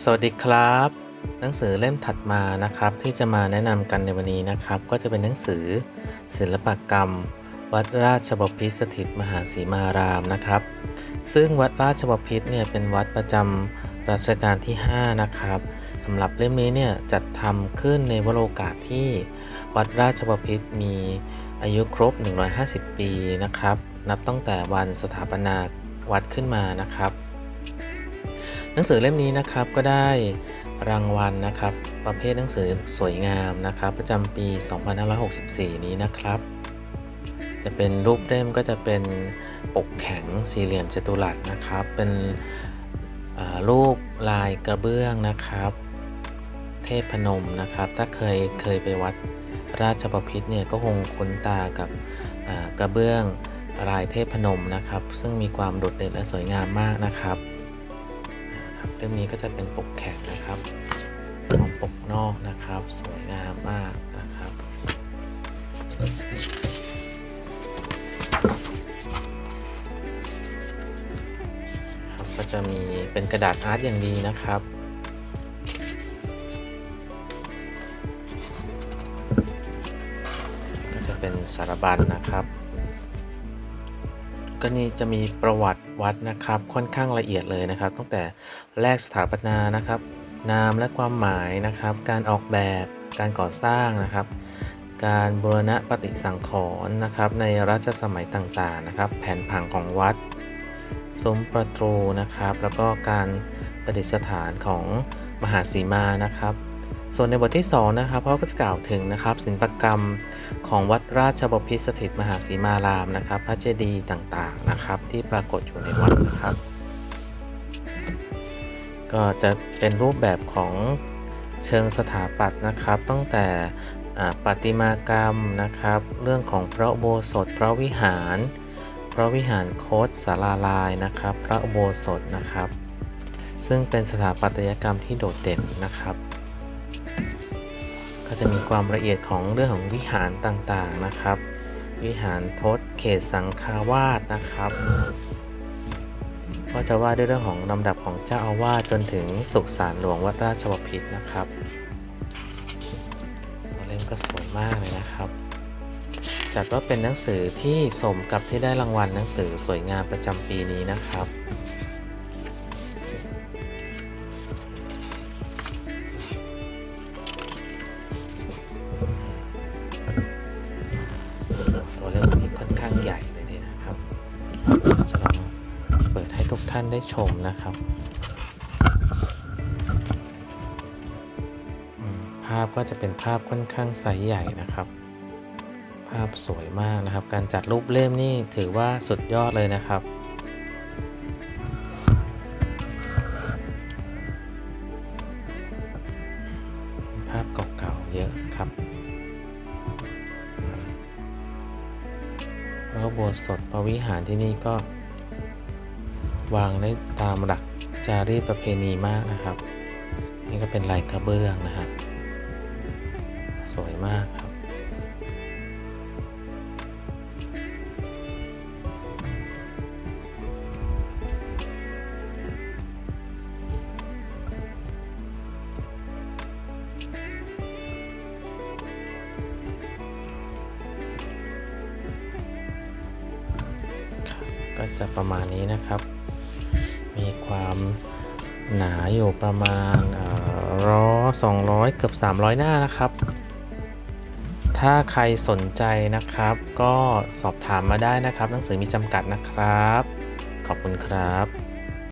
สวัสดีครับ หนังสือเล่มถัดมานะครับที่จะมาแนะนำกันในวันนี้นะครับ ก็จะเป็นหนังสือศิลปกรรม วัดราชบพิตรสถิตมหาสีมารามนะครับ ซึ่งวัดราชบพิตรเนี่ยเป็นวัดประจำรัชกาลที่ 5 นะครับสำหรับเล่มนี้เนี่ยจัดทำขึ้นในวโรกาสที่วัดราชบพิตรมีอายุครบ 150 ปีนะครับ นับตั้งแต่วันสถาปนาวัดขึ้นมานะครับ หนังสือเล่มนี้นะครับก็ได้รางวัลนะครับ ประเภทหนังสือสวยงามนะครับ ประจำปี 2564 นี้นะครับ จะเป็นรูปเล่มก็จะเป็นปกแข็งสี่เหลี่ยมจัตุรัสนะครับ เป็นรูปลายกระเบื้องนะครับ เทพพนมนะครับ ถ้าเคยเคยไปวัดราชบพิตรเนี่ยก็คงคุ้นตากับกระเบื้องลายเทพพนมนะครับ ซึ่งมีความโดดเด่นและสวยงามมากนะครับ ล่มนี้ก็จะเป็นปกแข็งนะครับของปกนอกนะครับ สวยงามมากนะครับครับก็จะมีเป็นกระดาษอาร์ตอย่างดีนะครับก็จะเป็นสารบัญนะครับ ก็นี่จะมีประวัติวัดนะครับ ค่อนข้างละเอียดเลยนะครับ ตั้งแต่แรกสถาปนานะครับ นามและความหมายนะครับ การออกแบบการก่อสร้างนะครับ การบูรณะปฏิสังขรณ์นะครับ ในรัชสมัยต่างๆนะครับ แผนผังของวัดซุ้มประตูนะครับ แล้วก็การประดิษฐานของมหาสีมานะครับ ส่วนในบทที่2นะครับเขาก็จะกล่าวถึงนะครับศิลปกรรมของวัดราชบพิตรสถิตมหาสีมารามนะครับ พระเจดีย์ต่างๆนะครับ ที่ปรากฏอยู่ในวัดนะครับ ก็จะเป็นรูปแบบของเชิงสถาปัตย์นะครับ ตั้งแต่ประติมากรรมนะครับ เรื่องของพระโบสถพระวิหาร พระวิหารโคตศาลาลายนะครับ พระโบสถนะครับ ซึ่งเป็นสถาปัตยกรรมที่โดดเด่นนะครับ ก็จะมีความละเอียดของเรื่องของวิหารต่างๆนะครับ วิหารทศเขตสังฆาวาสนะครับ ก็จะว่าด้วยเรื่องของลำดับของเจ้าอาวาสจนถึงสุสานหลวงวัดราชบพิตรนะครับเล่มก็สวยมากเลยนะครับ จัดว่าเป็นหนังสือที่สมกับที่ได้รางวัลหนังสือสวยงามประจำปีนี้นะครับ ท่านได้ชมนะครับ ภาพก็จะเป็นภาพค่อนข้างไซส์ใหญ่นะครับ ภาพสวยมากนะครับ การจัดรูปเล่มนี่ถือว่าสุดยอดเลยนะครับภาพเก่าๆเยอะครับพระอุโบสถพระวิหารที่นี่ก็ วางได้ตามหลักจารีตประเพณีมากนะครับ นี่ก็เป็นลายกระเบื้องนะครับ สวยมากครับ ก็จะประมาณนี้นะครับ ความหนาอยู่ประมาณร้อสองร้อยเกือบ 300 หน้านะครับ ถ้าใครสนใจนะครับ ก็สอบถามมาได้นะครับ หนังสือมีจำกัดนะครับ ขอบคุณครับ